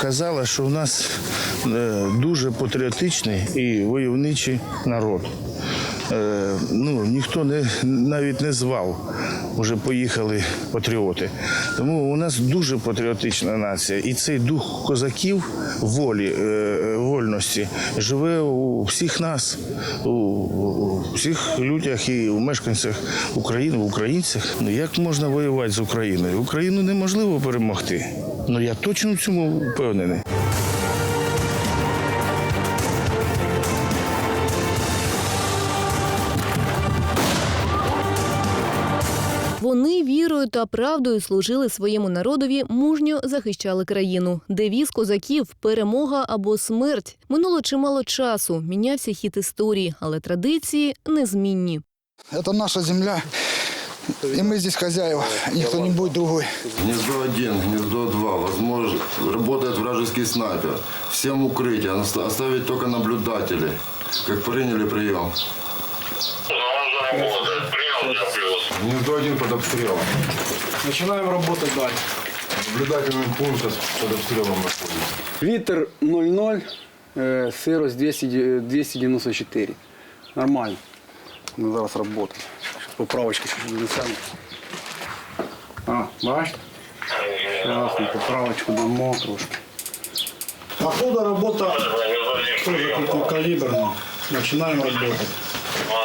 показала, що в нас е, дуже патріотичний і войовничий народ. Е, ну, ніхто не, навіть не звав. Уже поїхали патріоти. Тому у нас дуже патріотична нація. І цей дух козаків волі, е, вольності живе у всіх нас, у, у всіх людях і у мешканцях України, в українцях. Ну як можна воювати з Україною? Україну неможливо перемогти. Ну я точно в цьому впевнений. Вони вірою та правдою служили своєму народові, мужньо захищали країну. Девіз козаків перемога або смерть. Минуло чимало часу, мінявся хід історії, але традиції незмінні. Это наша земля, и мы здесь хозяева, никто не будет другой. Гнездо 1, гнездо 2. Возможно, работает вражеский снайпер. Всем укрытие. Оста- Оставить только наблюдателей. Как приняли прием. Гнездо 1 под обстрелом. Начинаем работать дальше. Наблюдательный пункт сейчас под обстрелом находится. Вітер 0,0, е, сирость 200, 294. Нормально. Ми зараз працюємо. Поправочки. А, бачите? Ми поправочку дамо трошки. Оттуда робота тоже крупнокалиберная. Начинаем работать.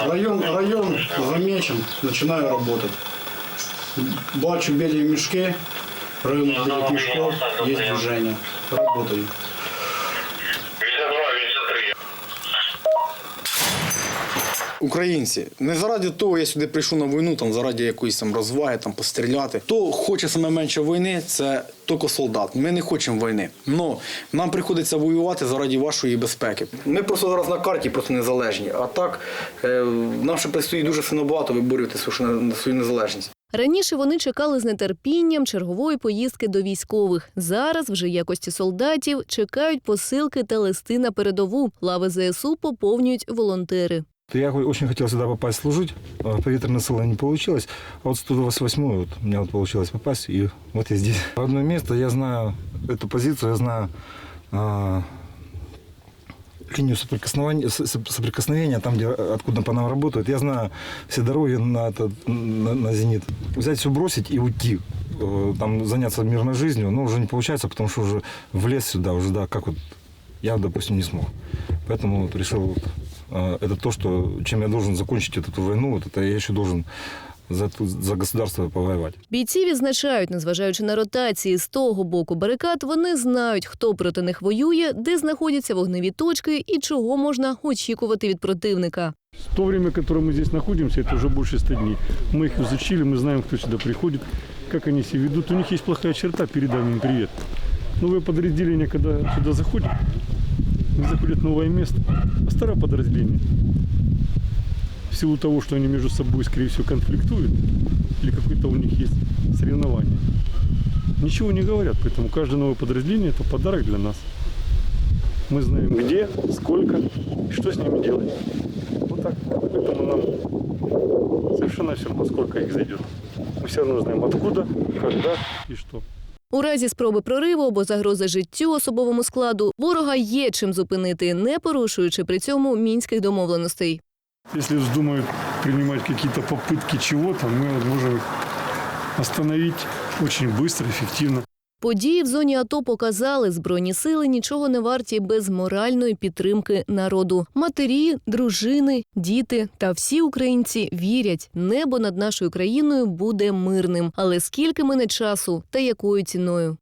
Район, район замечен, начинаю работать. Бачу белые мешки, район белых мешков, есть движение. Работаю. Українці, не заради того, я сюди прийшов на війну, там заради якоїсь там розваги, там постріляти. Хто хоче саме менше війни, це тільки солдат. Ми не хочемо війни. Но нам приходиться воювати заради вашої безпеки. Ми просто зараз на карті просто незалежні. А так е, нам ще предстоїть дуже сильно багато виборювати свою незалежність. Раніше вони чекали з нетерпінням чергової поїздки до військових. Зараз, вже якості солдатів, чекають посилки та листи на передову. Лави ЗСУ поповнюють волонтери. Я очень хотел сюда попасть служить, а поветренное село не получилось. А вот 128 вот у меня вот получилось попасть, и вот я здесь. Одно место, я знаю эту позицию, я знаю а, линию соприкосновения, соприкосновения, там, где, откуда по нам работают. Я знаю все дороги на, на, на «Зенит». Взять все, бросить и уйти. Э, Там заняться мирной жизнью, но уже не получается, потому что уже влез сюда, уже, да, как вот я, допустим, не смог. Поэтому вот решил, вот, это то, что, чем я должен закончить вот эту войну, вот это я еще должен за, эту- за государство повоевать. Бійці відзначають, незважаючи на ротації з того боку барикад, вони знають, хто проти них воює, де знаходяться вогневі точки і чого можна очікувати від противника. В то время, которое мы здесь находимся, это уже больше 100 дней. Мы их изучили, мы знаем, кто сюда приходит, как они себя ведут. У них есть плохая черта, передам им привет. Новое подразделение, когда сюда заходит, они заходят в новое место. А старое подразделение, в силу того, что они между собой, скорее всего, конфликтуют, или какое-то у них есть соревнование, ничего не говорят. Поэтому каждое новое подразделение – это подарок для нас. Мы знаем, где, сколько что с ними делать. Вот так. Поэтому нам совершенно все равно, сколько их зайдет. Мы все равно знаем, откуда, когда и что. У разі спроби прориву або загрози життю особовому складу ворога є чим зупинити, не порушуючи при цьому мінських домовленостей. Если вздумают принимать какие-то попытки чего-то, мы вот можем их остановить очень быстро, эффективно. Події в зоні АТО показали, збройні сили нічого не варті без моральної підтримки народу. Матері, дружини, діти та всі українці вірять, небо над нашою країною буде мирним. Але скільки мине часу та якою ціною?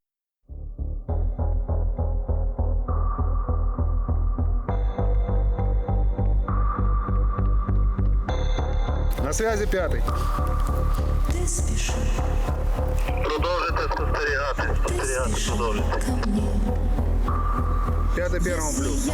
На связи пятый. Продовжуйте спостерігати, спостерігати, продовжуйте. П'яте первом плюс.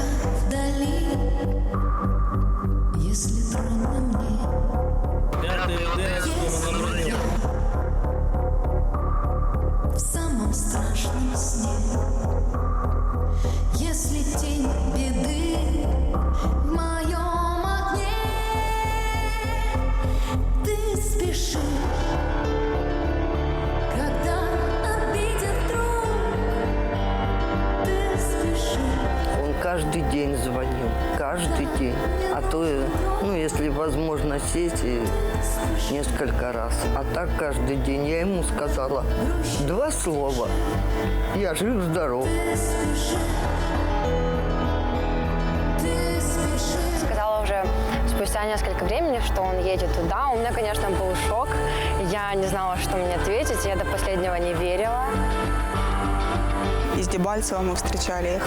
День. А то, ну, если возможно, сесть и несколько раз. А так каждый день. Я ему сказала два слова. Я жив-здоров. Сказала уже спустя несколько времени, что он едет туда. У меня, конечно, был шок. Я не знала, что мне ответить. Я до последнего не верила. Из Дебальцева мы встречали их.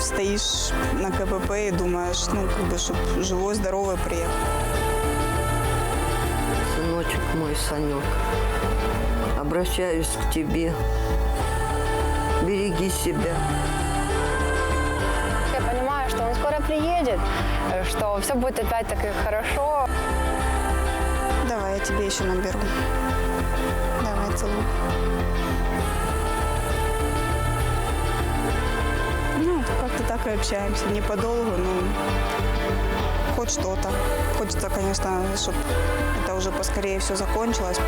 Стоишь на КПП и думаешь, ну, как бы, чтобы живой, здоровый приехал. Сыночек мой, Санек, обращаюсь к тебе. Береги себя. Я понимаю, что он скоро приедет, что все будет опять так и хорошо. Давай, я тебе еще наберу. Давай, целую. Как-то так и общаемся. Не подолгу, но хоть что-то. Хочется, конечно, чтобы это уже поскорее все закончилось.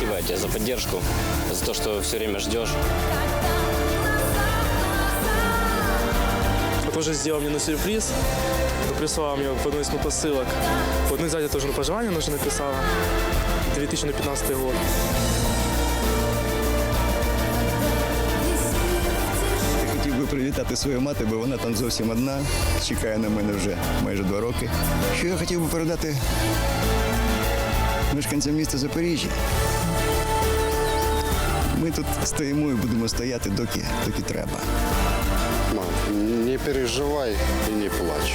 Спасибо тебе за поддержку, за то, что все время ждешь. Тоже сделал мне на сюрприз. Прислала мне в одну из посылок. Вот, ну и сзади тоже на пожелание она же написала. 2015 год. Я хотів би привітати свою мати, бо вона там зовсім одна, чекає на мене вже майже два роки. Що я хотів би передати мешканцям міста Запоріжжя. Ми тут стоїмо і будемо стояти, доки, доки треба. Мам, не переживай и не плачь.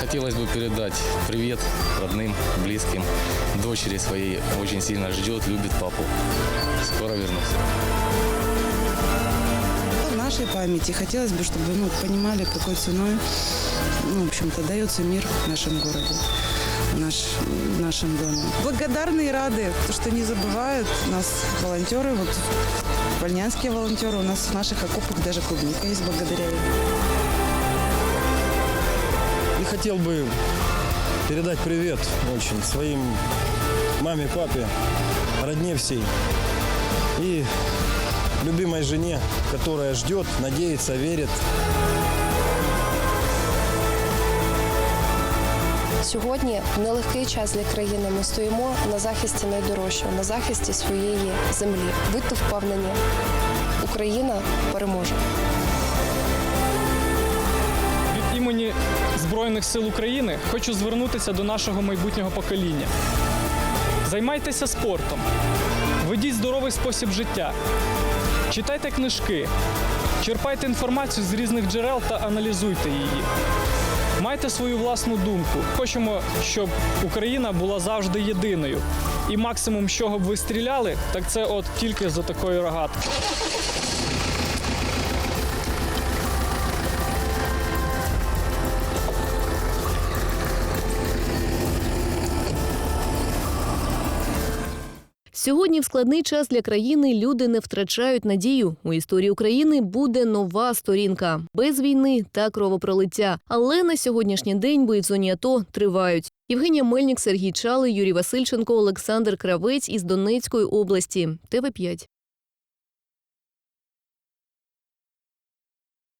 Хотелось бы передать привет родным, близким, дочери своей очень сильно ждет, любит папу. Скоро вернусь. В нашей памяти хотелось бы, чтобы ну, понимали, какой ценой, ну, в общем-то, дается мир в нашем городе, наш, в нашем доме. Благодарны и рады, то, что не забывают нас волонтеры, вот вольнянские волонтеры, у нас в наших окопах даже клубника есть благодаря им. И хотел бы передать привет очень своим маме, папе, родне всей и любимой жене, которая ждет, надеется, верит. Сьогодні нелегкий час для країни ми стоїмо на захисті найдорожчого, на захисті своєї землі. Будьте впевнені, Україна переможе. Від імені Збройних сил України хочу звернутися до нашого майбутнього покоління. Займайтеся спортом, ведіть здоровий спосіб життя, читайте книжки, черпайте інформацію з різних джерел та аналізуйте її. Майте свою власну думку. Хочемо, щоб Україна була завжди єдиною. І максимум, з чого б ви стріляли, так це от тільки за такої рогатки. Сьогодні в складний час для країни люди не втрачають надію. У історії України буде нова сторінка без війни та кровопролиття. Але на сьогоднішній день бої в зоні АТО тривають. Євгенія Мельник, Сергій Чали, Юрій Васильченко, Олександр Кравець із Донецької області. ТВ 5